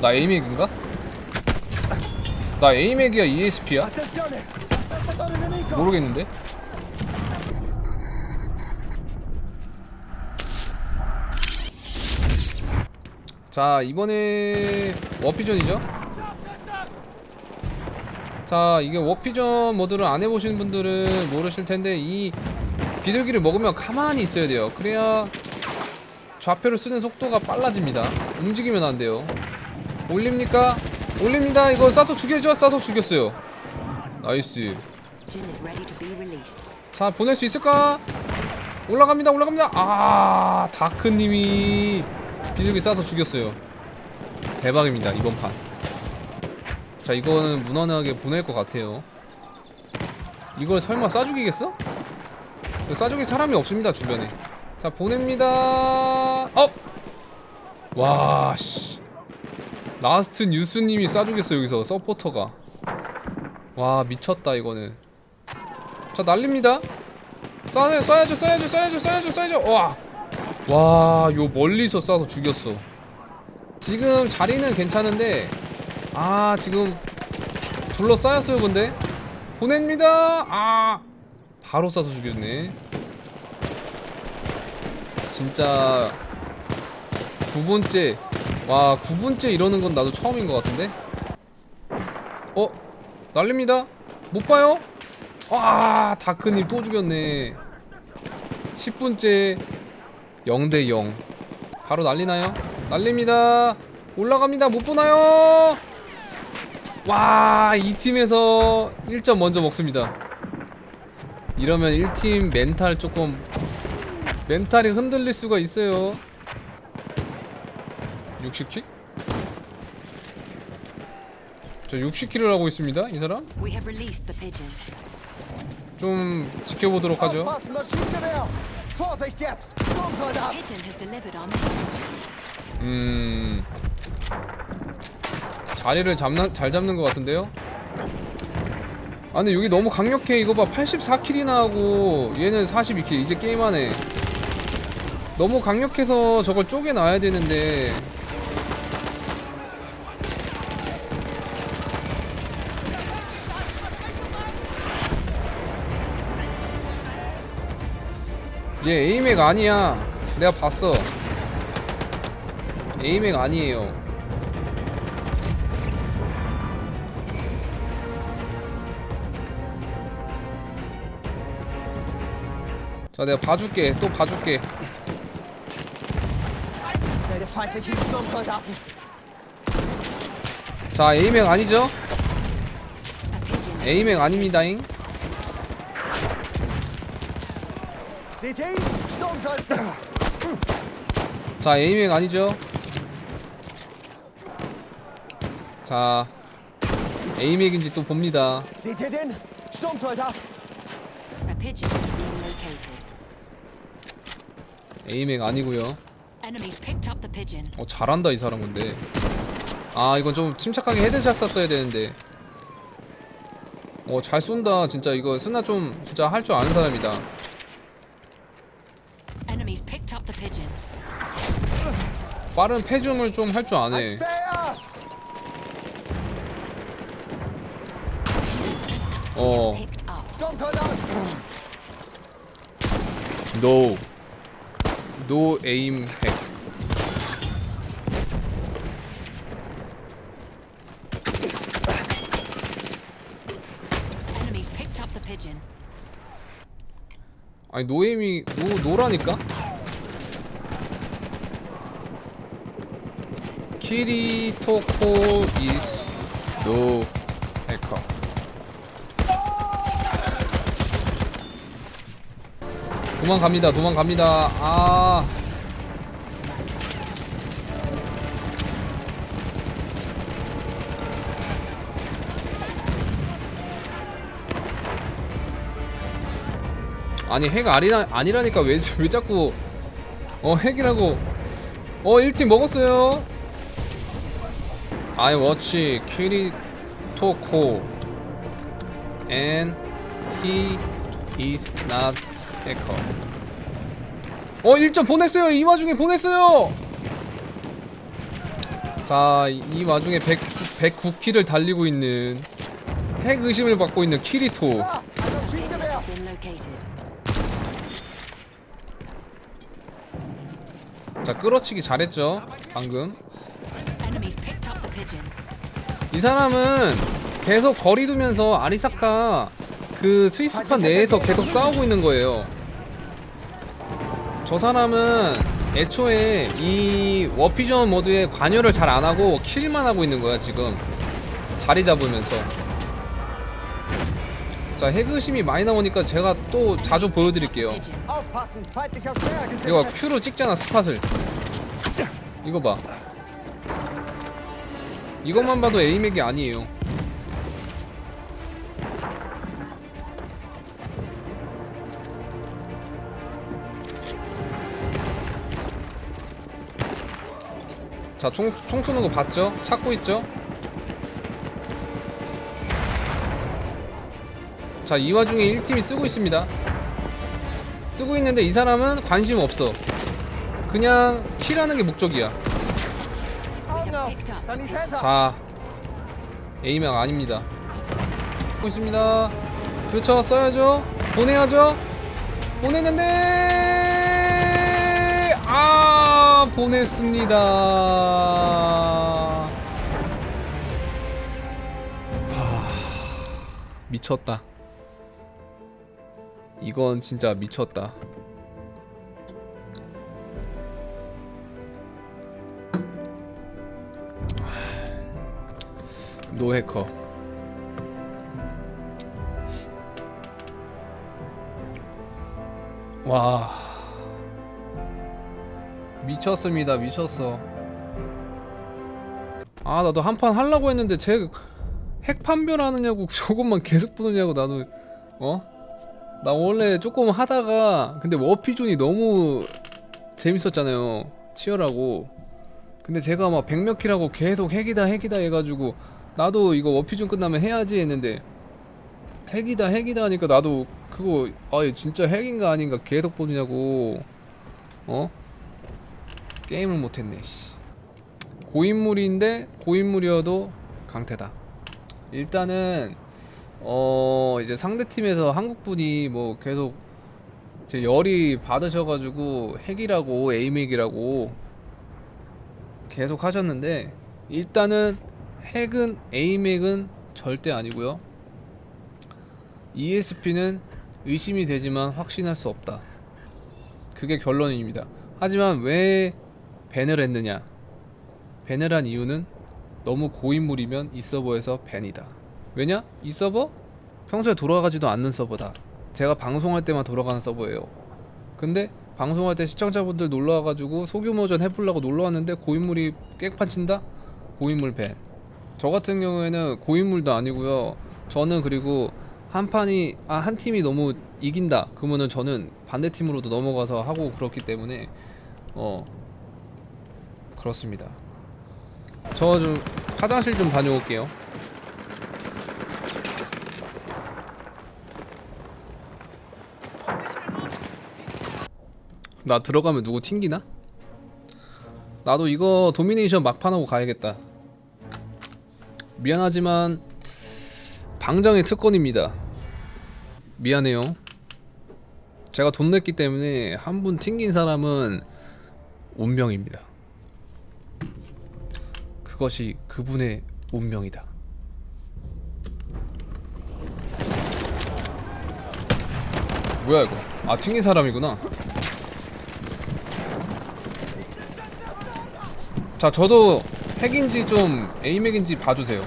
나 에이맥인가? 나 에이맥이야 ESP야? 모르겠는데? 자 이번에 워피전이죠? 자 이게 워피전 모드를 안 해보신 분들은 모르실 텐데 이 비둘기를 먹으면 가만히 있어야 돼요 그래야 좌표를 쓰는 속도가 빨라집니다. 움직이면 안 돼요. 올립니까? 올립니다. 이거 싸서 죽여줘 싸서 죽였어요. 나이스. 자 보낼 수 있을까? 올라갑니다. 올라갑니다. 아 다크님이 비둘기 싸서 죽였어요. 대박입니다 이번 판자 이거는 무난하게 보낼 것 같아요. 이걸 설마 싸죽이겠어? 이거 싸죽일 사람이 없습니다 주변에 자 보냅니다 어! 와씨 라스트 뉴스님이 싸주겠어 여기서 서포터가 와 미쳤다 이거는 자 날립니다 쏴야 쏴야죠 쏴야죠 쏴야죠 쏴야죠 쏴야죠 와. 와, 요 멀리서 쏴서 죽였어. 지금 자리는 괜찮은데 아, 지금 둘러싸였어요, 근데. 보냅니다. 아. 바로 쏴서 죽였네. 진짜 9분째 와, 9분째 이러는 건 나도 처음인 것 같은데. 어? 날립니다. 못 봐요? 와 다크님 또 죽였네 10분째 0대 0 바로 날리나요? 날립니다 올라갑니다 못 보나요? 와 이 팀에서 1점 먼저 먹습니다 이러면 1팀 멘탈 조금 멘탈이 흔들릴 수가 있어요 60킬? 저 60킬을 하고 있습니다 이 사람. 좀 지켜보도록 하죠. 음 자리를 잡나, 잘 잡는 것 같은데요? 아 근데 여기 너무 강력해 이거 봐 84킬이나 하고 얘는 42킬 이제 게임하네 너무 강력해서 저걸 쪼개놔야 되는데. 얘 에이맥 아니야. 내가 봤어. 에이맥 아니에요. 자 내가 봐줄게. 또 봐줄게 자 에이맥 아니죠? A pigeon. 에이맥 아닙니다잉! 자 에이맥 아니죠? 자 에이맥인지 또 봅니다 Seht ihr den? Sturmsoldat! A pigeon has been located. 에이맥 아니고요 Enemies picked up the pigeon. 어 잘한다 이 사람 근데 아 이건 좀 침착하게 헤드샷 쐈어야 되는데 어 잘 쏜다 진짜 이거 스나 좀 진짜 할 줄 아는 사람이다 Enemies picked up the pigeon. 빠른 패줌을 좀 할 줄 아네! 어 Picked up. No aim hack Enemies picked up the pigeon. 아니 노에임이 노 노라니까? 키리토코 is no hacker. 도망갑니다 도망갑니다. 아 아니 핵 아니라, 아니라니까 왜, 왜 자꾸 어 핵이라고. 어 1팀 먹었어요. I watch 키리토코 and he is not hacker 어 1점 보냈어요. 이 와중에 보냈어요. 자, 이, 이 와중에 100, 109킬을 달리고 있는 핵 의심을 받고 있는 키리토. 자, 끌어치기 잘했죠. 방금. 이 사람은 계속 거리 두면서 아리사카 그 스위스판 내에서 계속 싸우고 있는 거예요. 저 사람은 애초에 이 워피전 모드에 관여를 잘 안 하고 킬만 하고 있는 거야 지금 자리 잡으면서. 자 핵의심이 많이 나오니까 제가 또 자주 보여드릴게요. 이거! Q로 찍잖아 스팟을 이거 봐 이것만 봐도 에이맥이 아니에요 자, 총, 총 쏘는 거 봤죠? 찾고 있죠? 자, 이 와중에 1팀이 쓰고 있습니다. 쓰고 있는데 이 사람은 관심 없어. 그냥 킬하는 게 목적이야. Sanitäter! 자, 에이맥 아닙니다. 쓰고 있습니다. 그렇죠, 써야죠. 보내야죠. 보냈는데 아 보냈습니다. 하, 미쳤다. 이건 진짜 미쳤다. 노해커. 와. 미쳤습니다. 미쳤어. 아, 나도 한 판 하려고 했는데 쟤 핵판별 하느냐고 저것만 계속 보느냐고 나도 어? 나 원래 조금 하다가 근데 워피존이 너무 재밌었잖아요. 치열하고. 근데 제가 막 백몇 킬하고 계속 핵이다 핵이다 해가지고 나도 이거 워피존 끝나면 해야지 했는데 핵이다 핵이다 하니까 나도 그거 아 진짜 핵인가 아닌가 계속 보느냐고 어 게임을 못했네 씨 고인물인데 고인물이어도 강태다 일단은 어 이제 상대 팀에서 한국 분이 뭐 계속 제 열이 받으셔가지고 핵이라고 에이맥이라고 계속 하셨는데 일단은 핵은 에이맥은 절대 아니고요. ESP는 의심이 되지만 확신할 수 없다. 그게 결론입니다. 하지만 왜 밴을 했느냐? 밴을 한 이유는 너무 고인물이면 이 서버에서 밴이다. 왜냐? 이 서버 평소에 돌아가지도 않는 서버다. 제가 방송할 때만 돌아가는 서버예요. 근데 방송할 때 시청자분들 놀러 와가지고 소규모전 해보려고 놀러 왔는데 고인물이 깽판 친다? 고인물 밴. 저 같은 경우에는 고인물도 아니고요. 저는 그리고 한 판이 아 한 팀이 너무 이긴다. 그러면은 저는 반대 팀으로도 넘어가서 하고 그렇기 때문에 어 그렇습니다. 저 좀 화장실 좀 다녀올게요. 나 들어가면 누구 튕기나? 나도 이거 도미네이션 막판하고 가야겠다. 미안하지만 방장의 특권입니다. 미안해요. 제가 돈 냈기 때문에 한 분 튕긴 사람은 운명입니다. 그것이 그분의 운명이다. 뭐야 이거? 아 튕긴 사람이구나. 자 저도 핵인지 좀 에이맥인지 봐주세요.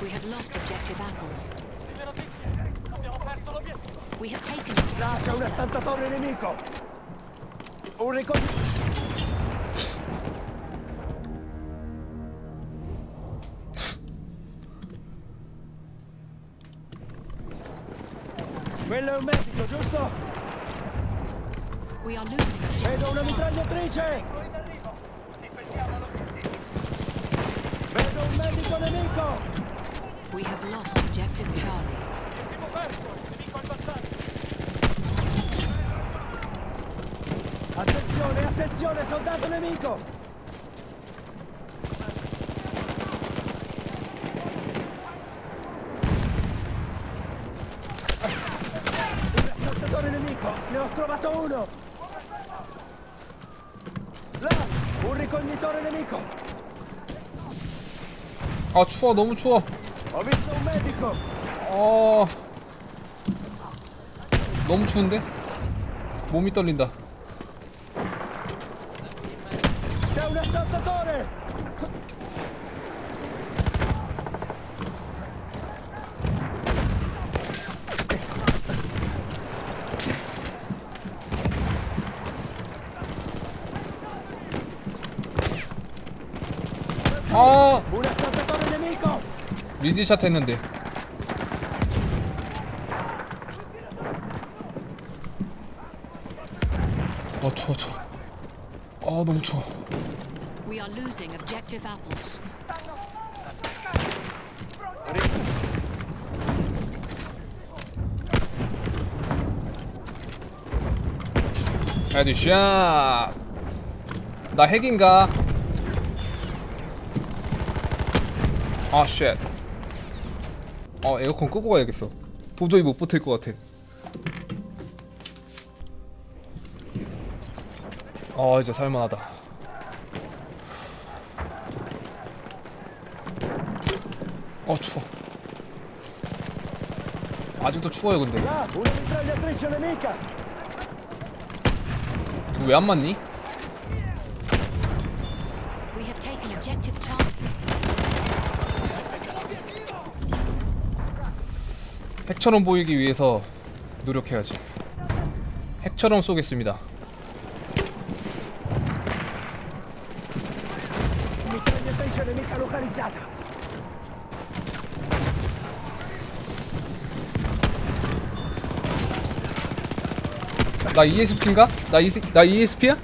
We have lost objective apples. Là c'è un assaltatore nemico! Un ricon... Quello è un medico, giusto? Vedo una mitragliatrice! Vedo un medico nemico! We have lost objective Charlie. Attenzione, soldato nemico! Ne ho trovato uno! Là! Un ricognitore nemico! 아 추워 너무 추워 Ho visto un medico! 어 너무 추운데 몸이 떨린다 아 Un assaltatore nemico! 리즈샷 했는데 어 추워 추워 아 너무 추워 losing objective apples. 헤드 샷 나 핵인가? 아 쉣 어 에어컨 끄고 가야겠어. 도저히 못 버틸 것 같아. 아 이제 살만하다 어 추워 아직도 추워요 근데! 이거 왜 안 맞니? 핵처럼 보이기 위해서 노력해야지. 핵처럼 쏘겠습니다. 나 ESP인가? 나, ES, 나 ESP야?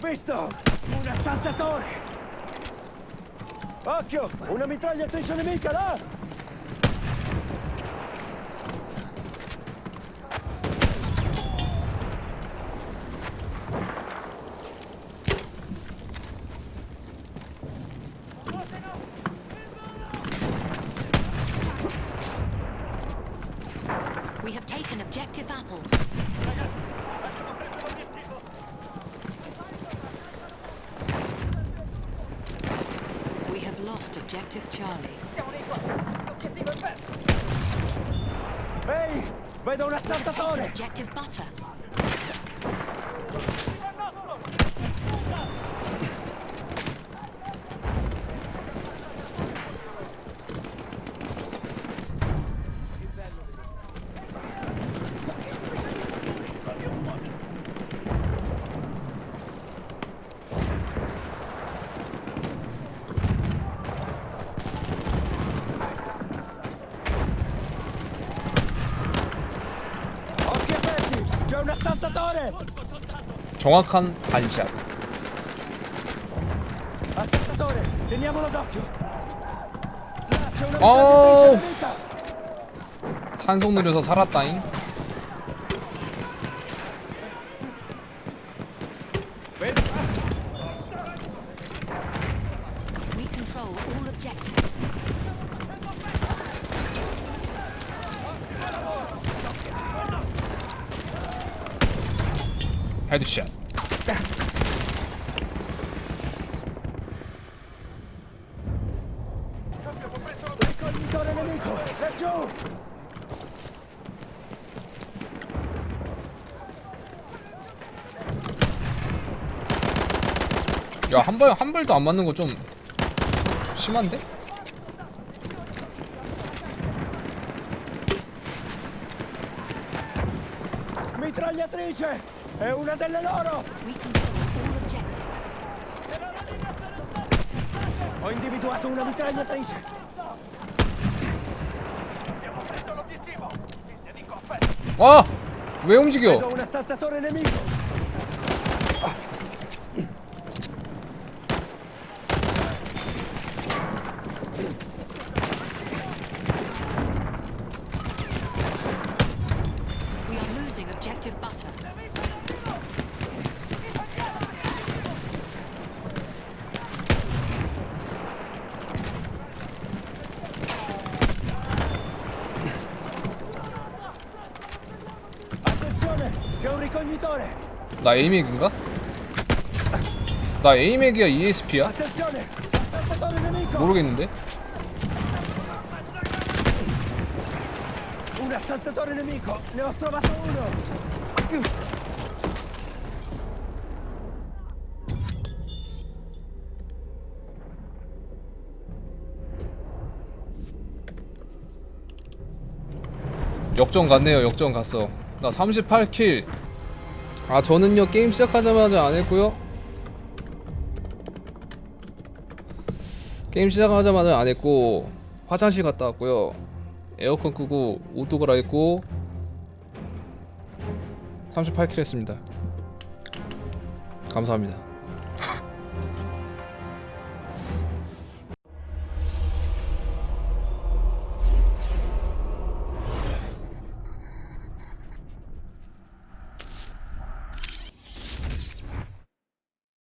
Visto! Un assaltatore! Occhio! Una mitragliatrice nemica là! We have taken objective apples. We have lost objective Charlie. Ehi! Vedo un assaltatore! Objective butter. 정확한 반샷. Oh! nemica! 탄속 느려서 살았다잉. 헤드샷. 야, 한 발, 한 발도 안 맞는 거 좀 심한데? Mitragliatrice! È una delle loro! Ho individuato una mitragliatrice! Abbiamo preso l'obiettivo! Il nemico appare! Oh! 왜 Vedo un assaltatore nemico! 나 에이맥인가? 나 에이맥이야 ESP야? 모르겠는데? Un assaltatore nemico. Ne ho trovato uno. 역전 갔네요 역전 갔어 나 38킬 아 저는요 게임 시작하자마자 안 했고요. 게임 시작하자마자 안 했고 화장실 갔다 왔고요. 에어컨 끄고 옷도 갈아입고 38킬 했습니다. 감사합니다